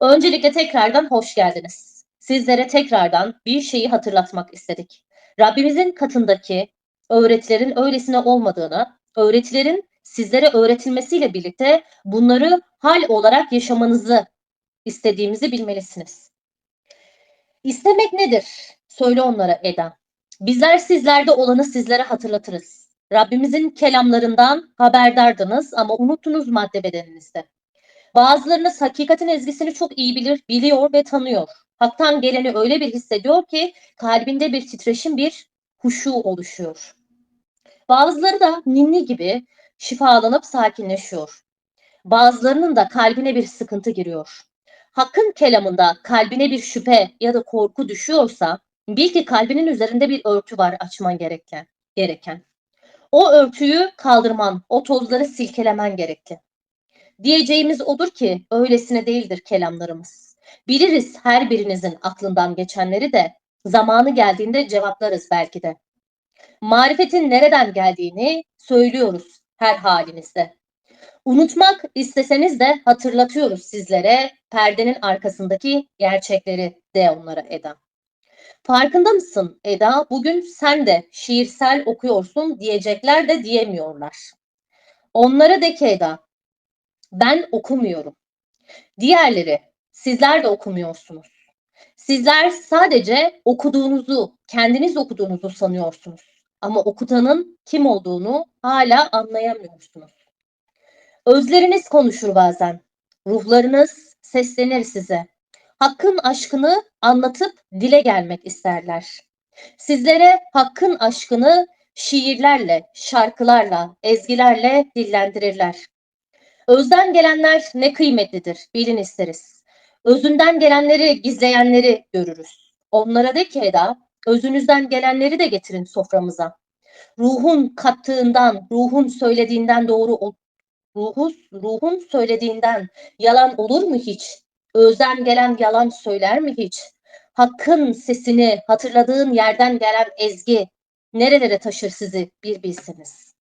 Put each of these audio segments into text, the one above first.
Öncelikle tekrardan hoş geldiniz. Sizlere tekrardan bir şeyi hatırlatmak istedik. Rabbimizin katındaki öğretilerin öylesine olmadığını, öğretilerin sizlere öğretilmesiyle birlikte bunları hal olarak yaşamanızı istediğimizi bilmelisiniz. İstemek nedir? Söyle onlara Eda. Bizler sizlerde olanı sizlere hatırlatırız. Rabbimizin kelamlarından haberdardınız ama unuttunuz madde bedeninizde. Bazılarınız hakikatin ezgisini çok iyi bilir, biliyor ve tanıyor. Hak'tan geleni öyle bir hissediyor ki kalbinde bir titreşim, bir huşu oluşuyor. Bazıları da ninni gibi şifalanıp sakinleşiyor. Bazılarının da kalbine bir sıkıntı giriyor. Hakkın kelamında kalbine bir şüphe ya da korku düşüyorsa bil ki kalbinin üzerinde bir örtü var açman gereken. gereken. O örtüyü kaldırman, o tozları silkelemen gerekli. Diyeceğimiz odur ki öylesine değildir kelamlarımız. Biliriz her birinizin aklından geçenleri de zamanı geldiğinde cevaplarız belki de. Marifetin nereden geldiğini söylüyoruz her halinizde. Unutmak isteseniz de hatırlatıyoruz sizlere perdenin arkasındaki gerçekleri de onlara Eda. Farkında mısın Eda? Bugün sen de şiirsel okuyorsun diyecekler de diyemiyorlar. Onlara de ki Eda, ben okumuyorum. Diğerleri, sizler de okumuyorsunuz. Sizler sadece okuduğunuzu, kendiniz okuduğunuzu sanıyorsunuz. Ama okutanın kim olduğunu hala anlayamıyorsunuz. Özleriniz konuşur bazen. Ruhlarınız seslenir size. Hakkın aşkını anlatıp dile gelmek isterler. Sizlere hakkın aşkını şiirlerle, şarkılarla, ezgilerle dillendirirler. Özden gelenler ne kıymetlidir bilin isteriz. Özünden gelenleri, gizleyenleri görürüz. Onlara de ki Eda, özünüzden gelenleri de getirin soframıza. Ruhun kattığından, ruhun söylediğinden doğru ruhu, ruhun söylediğinden yalan olur mu hiç? Özden gelen yalan söyler mi hiç? Hakkın sesini hatırladığın yerden gelen ezgi nerelere taşır sizi bir bilseniz.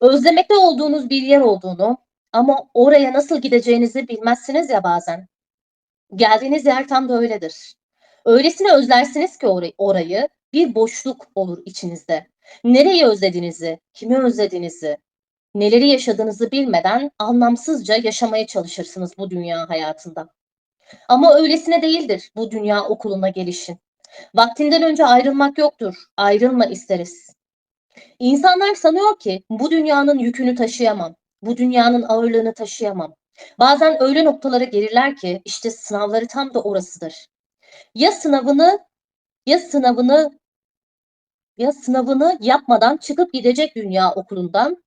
Özlemekte olduğunuz bir yer olduğunu ama oraya nasıl gideceğinizi bilmezsiniz ya bazen. Geldiğiniz yer tam da öyledir. Öylesine özlersiniz ki orayı, orayı bir boşluk olur içinizde. Nereyi özlediğinizi, kimi özlediğinizi, neleri yaşadığınızı bilmeden anlamsızca yaşamaya çalışırsınız bu dünya hayatında. Ama öylesine değildir bu dünya okuluna gelişin. Vaktinden önce ayrılmak yoktur. Ayrılma isteriz. İnsanlar sanıyor ki bu dünyanın yükünü taşıyamam. Bu dünyanın ağırlığını taşıyamam. Bazen öyle noktalara gelirler ki işte sınavları tam da orasıdır. Ya sınavını ya sınavını ya sınavını yapmadan çıkıp gidecek dünya okulundan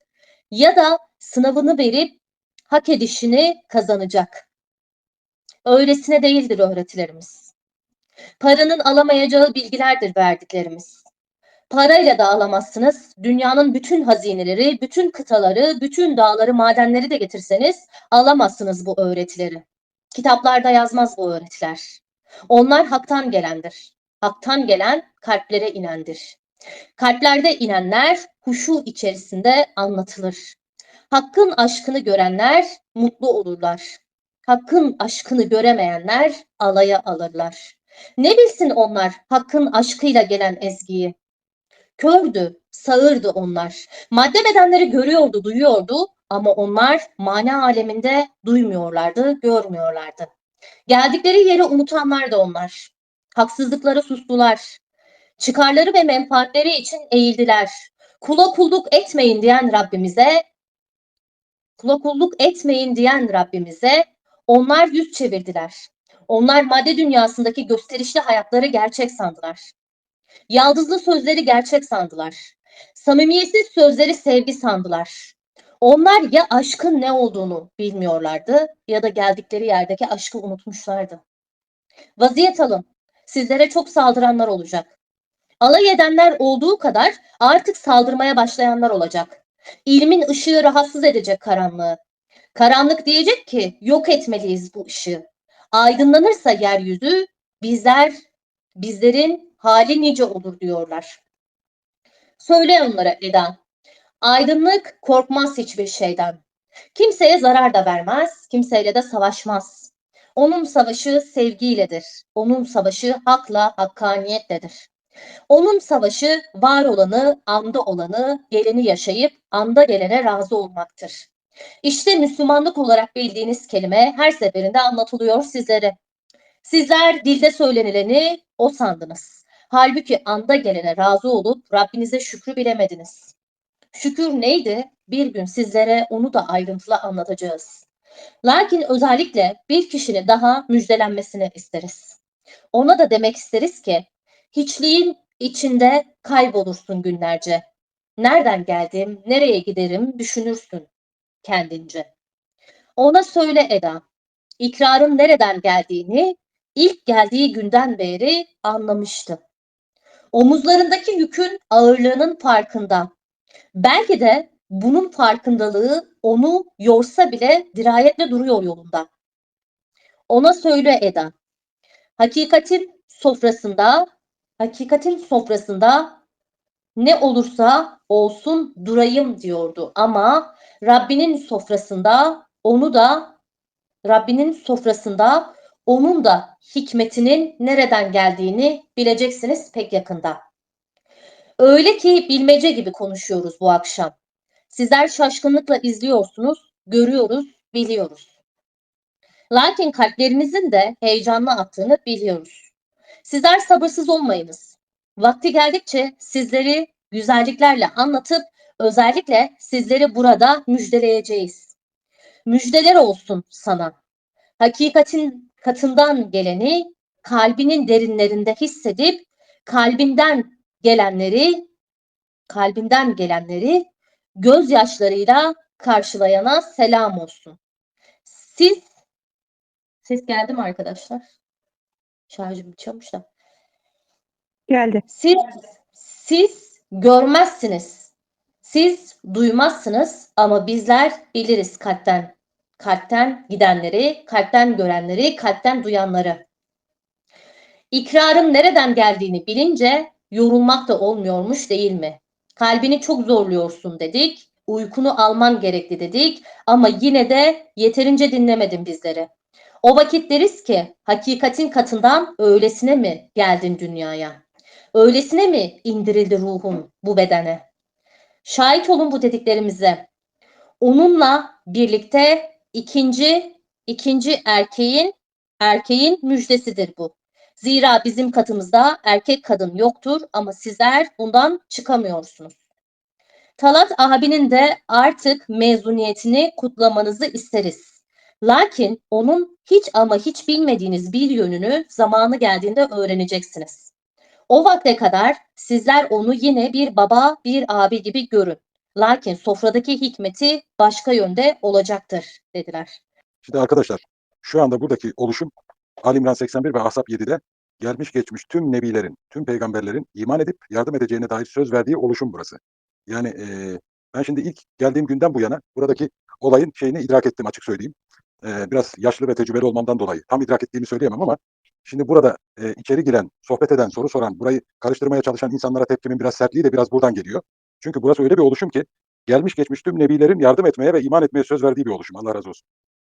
ya da sınavını verip hak edişini kazanacak. Öylesine değildir öğretilerimiz. Paranın alamayacağı bilgilerdir verdiklerimiz. Parayla da alamazsınız. Dünyanın bütün hazineleri, bütün kıtaları, bütün dağları, madenleri de getirseniz alamazsınız bu öğretileri. Kitaplarda yazmaz bu öğretiler. Onlar haktan gelendir. Haktan gelen kalplere inendir. Kalplerde inenler huşu içerisinde anlatılır. Hakkın aşkını görenler mutlu olurlar. Hakkın aşkını göremeyenler alaya alırlar. Ne bilsin onlar hakkın aşkıyla gelen ezgiyi? Kördü, sağırdı onlar. Madde bedenleri görüyordu, duyuyordu ama onlar mana aleminde duymuyorlardı, görmüyorlardı. Geldikleri yeri unutanlar da onlar. Haksızlıkları sustular. Çıkarları ve menfaatleri için eğildiler. Kula kulluk etmeyin diyen Rabbimize, kula kulluk etmeyin diyen Rabbimize onlar yüz çevirdiler. Onlar madde dünyasındaki gösterişli hayatları gerçek sandılar. Yaldızlı sözleri gerçek sandılar. Samimiyetsiz sözleri sevgi sandılar. Onlar ya aşkın ne olduğunu bilmiyorlardı ya da geldikleri yerdeki aşkı unutmuşlardı. Vaziyet alın. Sizlere çok saldıranlar olacak. Alay edenler olduğu kadar artık saldırmaya başlayanlar olacak. İlmin ışığı rahatsız edecek karanlığı. Karanlık diyecek ki yok etmeliyiz bu ışığı. Aydınlanırsa yeryüzü bizler bizlerin hali nice olur diyorlar. Söyle onlara Eda. Aydınlık korkmaz hiçbir şeyden. Kimseye zarar da vermez, kimseyle de savaşmaz. Onun savaşı sevgiyledir. Onun savaşı hakla, hakkaniyetledir. Onun savaşı var olanı, anda olanı, geleni yaşayıp anda gelene razı olmaktır. İşte Müslümanlık olarak bildiğiniz kelime her seferinde anlatılıyor sizlere. Sizler dilde söylenileni o sandınız. Halbuki anda gelene razı olup Rabbinize şükrü bilemediniz. Şükür neydi? Bir gün sizlere onu da ayrıntılı anlatacağız. Lakin özellikle bir kişinin daha müjdelenmesini isteriz. Ona da demek isteriz ki hiçliğin içinde kaybolursun günlerce. Nereden geldim, nereye giderim düşünürsün kendince. Ona söyle Eda, ikrarın nereden geldiğini ilk geldiği günden beri anlamıştı. Omuzlarındaki yükün ağırlığının farkında. Belki de bunun farkındalığı onu yorsa bile dirayetle duruyor yolunda. Ona söyle Eda. Hakikatin sofrasında, hakikatin sofrasında ne olursa olsun durayım diyordu ama Rabbinin sofrasında onu da Rabbinin sofrasında onun da hikmetinin nereden geldiğini bileceksiniz pek yakında. Öyle ki bilmece gibi konuşuyoruz bu akşam. Sizler şaşkınlıkla izliyorsunuz, görüyoruz, biliyoruz. Lakin kalplerinizin de heyecanla attığını biliyoruz. Sizler sabırsız olmayınız. Vakti geldikçe sizleri güzelliklerle anlatıp özellikle sizleri burada müjdeleyeceğiz. Müjdeler olsun sana. Hakikatin katından geleni kalbinin derinlerinde hissedip kalbinden gelenleri kalbinden gelenleri gözyaşlarıyla karşılayana selam olsun. Siz ses geldi mi arkadaşlar? Şarjım bitiyormuş da. Geldi. Siz siz görmezsiniz. Siz duymazsınız ama bizler biliriz kalpten. Kalpten gidenleri, kalpten görenleri, kalpten duyanları. İkrarın nereden geldiğini bilince yorulmak da olmuyormuş değil mi? Kalbini çok zorluyorsun dedik. Uykunu alman gerekli dedik ama yine de yeterince dinlemedin bizleri. O vakit deriz ki hakikatin katından öylesine mi geldin dünyaya? Öylesine mi indirildi ruhun bu bedene? Şahit olun bu dediklerimize. Onunla birlikte ikinci ikinci erkeğin erkeğin müjdesidir bu. Zira bizim katımızda erkek kadın yoktur ama sizler bundan çıkamıyorsunuz. Talat abinin de artık mezuniyetini kutlamanızı isteriz. Lakin onun hiç ama hiç bilmediğiniz bir yönünü zamanı geldiğinde öğreneceksiniz. O vakte kadar sizler onu yine bir baba, bir abi gibi görün. Lakin sofradaki hikmeti başka yönde olacaktır dediler. Şimdi arkadaşlar şu anda buradaki oluşum Ali İmran 81 ve Ahzab 7'de gelmiş geçmiş tüm nebilerin, tüm peygamberlerin iman edip yardım edeceğine dair söz verdiği oluşum burası. Yani eee, ben şimdi ilk geldiğim günden bu yana buradaki olayın şeyini idrak ettim açık söyleyeyim. Eee, biraz yaşlı ve tecrübeli olmamdan dolayı tam idrak ettiğimi söyleyemem ama şimdi burada eee, içeri giren, sohbet eden, soru soran, burayı karıştırmaya çalışan insanlara tepkimin biraz sertliği de biraz buradan geliyor. Çünkü burası öyle bir oluşum ki gelmiş geçmiş tüm nebilerin yardım etmeye ve iman etmeye söz verdiği bir oluşum. Allah razı olsun.